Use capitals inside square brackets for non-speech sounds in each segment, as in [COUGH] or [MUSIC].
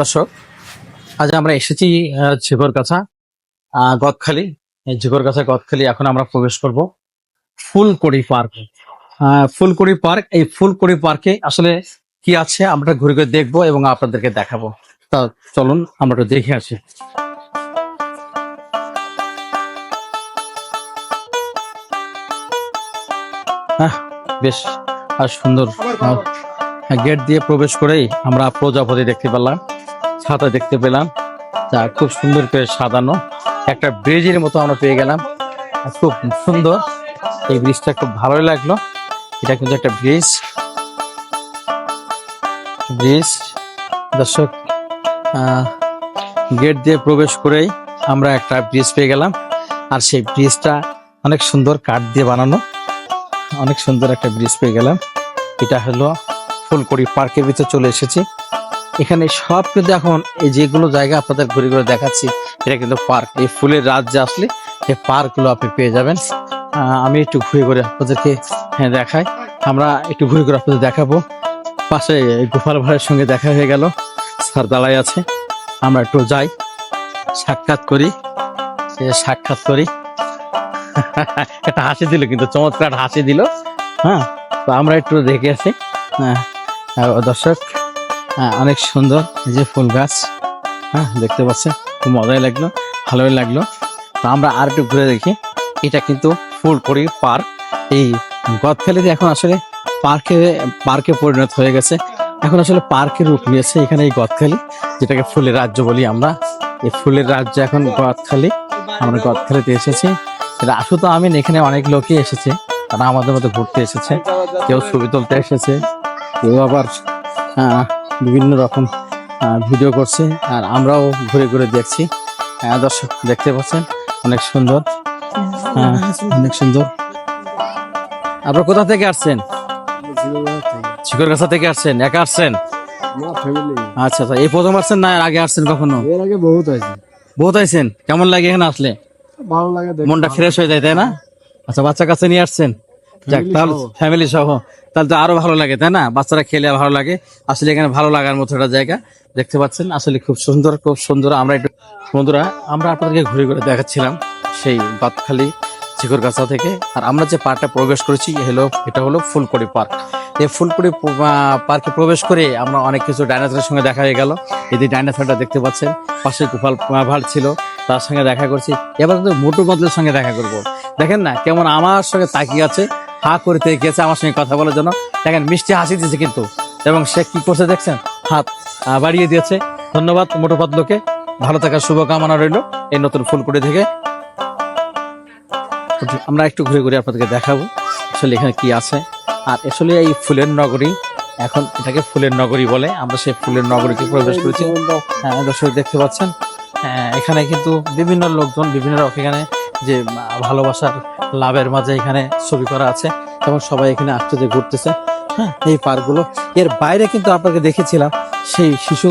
দর্শক আজ আমরা এসেছি ঝিকরগাছা গদখালি। ঝিকরগাছা গদখালি এখন আমরা প্রবেশ করব ফুলকড়ি পার্ক। ফুলকড়ি পার্ক এই ফুলকড়ি পার্কে আসলে কি আছে আমরা ঘুরে ঘুরে দেখব এবং আপনাদেরকে দেখাবো। তা চলুন আমরা একটু দেখে আসি। আহ, বেশ আর সুন্দর গেট দিয়ে প্রবেশ করেই আমরা প্রজাপতি দেখতে পেলাম ছাতা দেখতে পেলাম। যা খুব সুন্দর করে সাজানো। একটা ব্রিজের মতো আমরা পেয়ে গেলাম। খুব সুন্দর। এই ব্রিজটা খুব ভালো লাগল। এটা কিন্তু একটা ব্রিজ। ব্রিজ। দর্শক গেট দিয়ে প্রবেশ করেই আমরা একটা ব্রিজ পেয়ে গেলাম। আর সেই ব্রিজটা অনেক সুন্দর কাঠ দিয়ে বানানো। অনেক সুন্দর একটা ব্রিজ পেয়ে গেলাম। এটা হলো ফুলকড়ি পার্কের ভিতরে চলে এসেছি। এখানে সব কিন্তু এখন এই যেগুলো জায়গা আপনাদের ঘুরে ঘুরে দেখাচ্ছি এটা কিন্তু পার্ক। এই ফুলের রাজ্যে আসলে এই পার্কগুলো আপনি পেয়ে যাবেন। আমি একটু ঘুরে ঘুরে আপনাদেরকে হ্যাঁ, দেখাই। আমরা একটু ঘুরে ঘুরে আপনাদের দেখাবো। পাশে গোপাল ভাইয়ের সঙ্গে দেখা হয়ে গেল। স্যার দাঁড়াই আছে। আমরা একটু যাই। সাক্ষাৎ করি। সাক্ষাৎ করি। [LAUGHS] একটা হাসি দিল কিন্তু চমৎকার হাসি দিল। হ্যাঁ তো আমরা একটু দেখে আসি। হ্যাঁ দর্শক হ্যাঁ, অনেক সুন্দর এই যে ফুল গাছ। হ্যাঁ দেখতে পাচ্ছেন খুব মজাই লাগল ভালোই লাগল। তো আমরা আর একটু ঘুরে দেখি এটা কিন্তু ফুলকড়ি পার্ক। এই গদখালিতে এখন আসলে পার্কে পার্কে পরিণত হয়ে গেছে। এখন আসলে পার্কের রূপ নিয়েছে এখানে এই গদখালি যেটাকে ফুলের রাজ্য বলি আমরা। এই ফুলের রাজ্য এখন গদখালি আমরা গদখালিতে এসেছি। এটা শুধু আমি না, এখানে অনেক লোকই এসেছে তারা আমাদের মতো ঘুরতে এসেছে। কেউ ছবি তুলতে এসেছে কেউ আবার আহ, বিভিন্ন রকম ভিডিও করছে আর আমরাও ঘুরে ঘুরে দেখছি। আহ, দর্শক দেখতে পাচ্ছেন? অনেক সুন্দর। হ্যাঁ, অনেক সুন্দর। আপনার কোথা থেকে আসছেন? শিকরগাছা থেকে আসছেন? একা আসছেন? আচ্ছা আচ্ছা। এই প্রথম আসছেন না আগে আসছেন কখনো? এর আগে বহুত আছে বহুত আইছেন? কেমন লাগে এখানে আসলে? ভালো লাগে মনটা ফ্রেশ হয়ে যায় তাই না? আচ্ছা বাচ্চা কাছে নিয়ে আসছেন? যাক তাহলে ফ্যামিলি সহ। তাহলে তো আরও ভালো লাগে তাই না? বাচ্চারা খেলে ভালো লাগে। আসলে এখানে ভালো লাগার মতো একটা জায়গা। দেখতে পাচ্ছেন আসলে খুব সুন্দর খুব সুন্দর। আমরা একটু বন্ধুরা আমরা আপনাদেরকে ঘুরে ঘুরে দেখাচ্ছিলাম সেই বাতখালী চিকরগাছা থেকে। আর আমরা যে পার্কটা প্রবেশ করেছি হলো এটা হলো ফুলকড়ি পার্ক। এই ফুলকড়ি পার্কে প্রবেশ করে আমরা অনেক কিছু ডাইনোসরের সঙ্গে দেখা হয়ে গেল। এই যে ডাইনোসরটা দেখতে পাচ্ছেন পাশে গোপাল ভাড় ছিল তার সঙ্গে দেখা করছি। এবার কিন্তু মোটু বদলের সঙ্গে দেখা করব। দেখেন না কেমন আমার সঙ্গে তাকিয়ে আছে। হা করে তাকিয়ে আছে আমার সঙ্গে কথা বলার জন্য। দেখেন মিষ্টি হাসি দিয়েছে কিন্তু। এবং সে কি করছে দেখছেন? হাত বাড়িয়ে দিয়েছে। ধন্যবাদ মোটু বদলকে ভালো থাকার শুভকামনা রইল এই নতুন ফুলকুড়ি থেকে। আমরা একটু ঘুরে ঘুরে আপনাদেরকে দেখাবো আসলে এখানে কি আছে। আর আসলে এই ফুলের নগরী এখন এটাকে ফুলের নগরী বলে। আমরা সেই ফুলের নগরীতে প্রবেশ করেছি। হ্যাঁ দর্শক দেখতে পাচ্ছেন। হ্যাঁ, এখানে কিন্তু বিভিন্ন লোকজন বিভিন্ন এখানে যে ভালোবাসার লাভের মাঝে এখানে ছবি করা আছে এবং সবাই এখানে আসতে যে ঘুরতেছে। হ্যাঁ এই পার্কগুলো। এর বাইরে কিন্তু আপনাকে দেখেছিলাম, সেই শিশু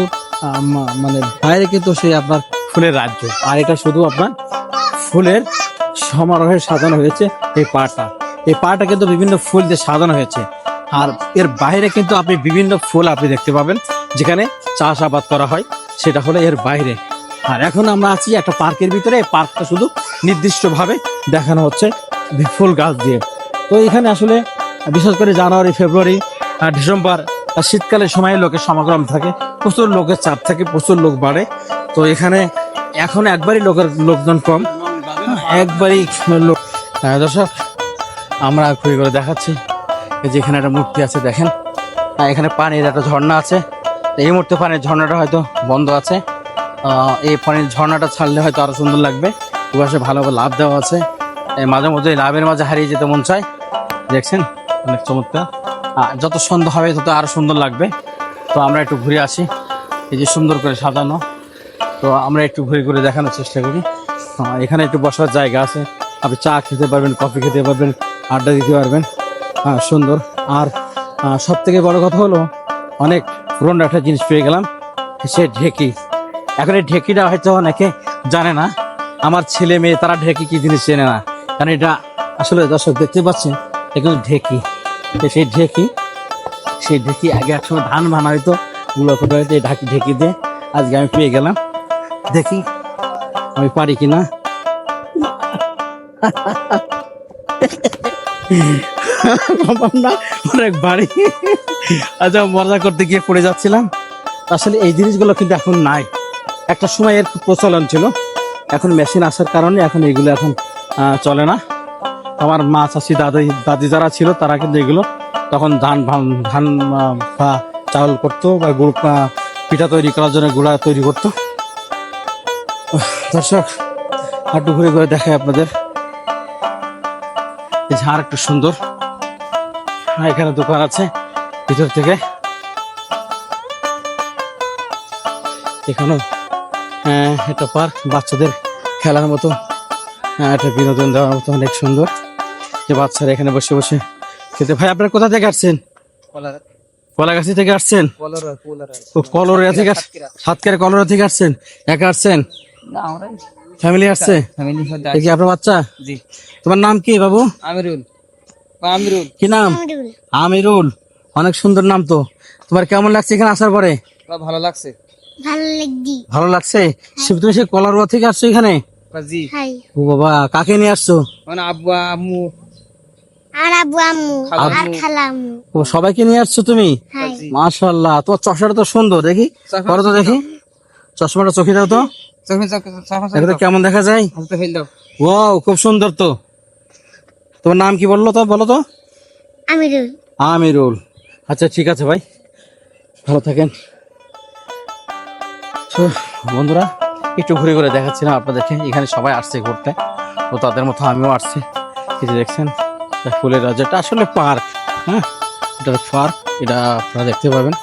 মানে বাইরে কিন্তু সেই আপনার ফুলের রাজ্য। আর এটা শুধু আপনার ফুলের সমারোহে সাজানো হয়েছে এই পাটা এই পাটা কিন্তু বিভিন্ন ফুল দিয়ে সাজানো হয়েছে। আর এর বাইরে কিন্তু আপনি বিভিন্ন ফুল আপনি দেখতে পাবেন, যেখানে চাষাবাদ করা হয়, সেটা হলো এর বাইরে। আর এখন আমরা আছি একটা পার্কের ভিতরে। পার্কটা শুধু নির্দিষ্টভাবে দেখানো হচ্ছে। ফুল গাছ দিয়ে। তো এখানে আসলে, বিশেষ করে জানুয়ারি, ফেব্রুয়ারি ডিসেম্বর শীতকালের সময় লোকের সমাগম থাকে, প্রচুর লোকের চাপ থাকে, প্রচুর লোক বাড়ে। তো এখানে এখন একবারই লোকের লোকজন কম। একবারই লোক দর্শক, আমরা ঘুরে ঘুরে দেখাচ্ছি। যে এখানে একটা মূর্তি আছে, দেখেন। এখানে পানির একটা ঝর্ণা আছে। এই মুহূর্তে পানির ঝর্ণাটা হয়তো বন্ধ আছে। এই পানির ঝর্ণাটা ছাড়লে হয়তো আরও সুন্দর লাগবে। ওপাশে ভালো লাভ দেওয়া আছে। মাঝে মধ্যে লাভের মাঝে হারিয়ে যেতে মন চায়। দেখছেন? অনেক চমৎকার। যত সন্ধ্যা হবে, তত আরও সুন্দর লাগবে। তো আমরা একটু ঘুরে আসি। এই যে সুন্দর করে সাজানো। তো আমরা একটু ঘুরে ঘুরে দেখানোর চেষ্টা করি। এখানে একটু বসার জায়গা আছে। আপনি চা খেতে পারবেন, কফি খেতে পারবেন, আড্ডা দিতে পারবেন। হ্যাঁ সুন্দর। আর সব থেকে বড় কথা হলো, অনেক পুরনো একটা জিনিস পেয়ে গেলাম। সে ঢেকি। এখন এই ঢেকিটা হয়তো অনেকে জানে না। আমার ছেলে মেয়ে, তারা ঢেকি কি জিনিস চেনে না। কারণ এটা আসলে দর্শক দেখতে পাচ্ছেন এগুলো ঢেকি। সেই ঢেকি সেই ঢেকি আগে একসময় ধান ভানা হইতো গুলো হইতো ঢাকি ঢেকি দিয়ে। আজকে আমি পেয়ে গেলাম। দেখি আমি পারি কিনা। না, অনেক বাড়ি। আচ্ছা মজা করতে গিয়ে পড়ে যাচ্ছিলাম। আসলে এই জিনিসগুলো কিন্তু এখন নাই। একটা সময় এর প্রচলন ছিল। এখন মেশিন আসার কারণে এখন এগুলো এখন চলে না। আমার মা চাষি দাদি দাদি যারা ছিল, তারা কিন্তু এগুলো তখন ধান ধান বা চাউল করতো বা গুড় পিঠা তৈরি করার জন্য গুঁড়া তৈরি করতো। দর্শক হাঁটু ঘুরে ঘুরে দেখায় আপনাদের। এই ঝাড় একটু সুন্দর। এখানে দোকান আছে, ভিতর থেকে। এখানেও একটা পার্ক, বাচ্চাদের খেলার মতো। একটা বিনোদন দেওয়ার মতো অনেক সুন্দর। যে বাচ্চারা এখানে বসে বসে খেতে ভাই আপনারা কোথা থেকে আসছেন? কলাগাছি থেকে আসছেন? কলরা থেকে সাতক্ষীরা। কলরা থেকে আসছেন? একা আসছেন? ফ্যামিলি আসছে? কি আপনার বাচ্চা? জি। তোমার নাম কি বাবু? আমিরুল। আমিরুল। কি নাম? আমিরুল। অনেক সুন্দর নাম তো। তোমার কেমন লাগছে এখানে আসার পরে? ভালো লাগছে। ভালো লাগছি। ভালো লাগছে? তুমি সে কলারুয়া থেকে আসছো এখানে? জি ও বাবা কাকে নিয়ে আসছো? মানে আব্বু আম্মু। আর আব্বু আম্মু। আর খালাম্মু। ও সবাইকে নিয়ে আসছো তুমি? হাই। মাশাল্লাহ তোমার চশমাটা তো সুন্দর দেখি। করো তো দেখি। চশমাটা চোখে দাও তো। কেমন দেখা যায়। হাতে ফেল দাও। ও খুব সুন্দর তো। তোমার নাম কি বলল তো বলো তো? আমিরুল। আমিরুল। আচ্ছা ঠিক আছে ভাই। ভালো থাকেন। বন্ধুরা একটু ঘুরে ঘুরে দেখাচ্ছিলাম আপনাদেরকে। এখানে সবাই আসছে ঘুরতে। তো তাদের মতো আমিও আসছি। এই যে দেখছেন ফুলের রাজাটা আসলে পার্ক হ্যাঁ? এটা পার্ক। এটা আপনারা দেখতে পাবেন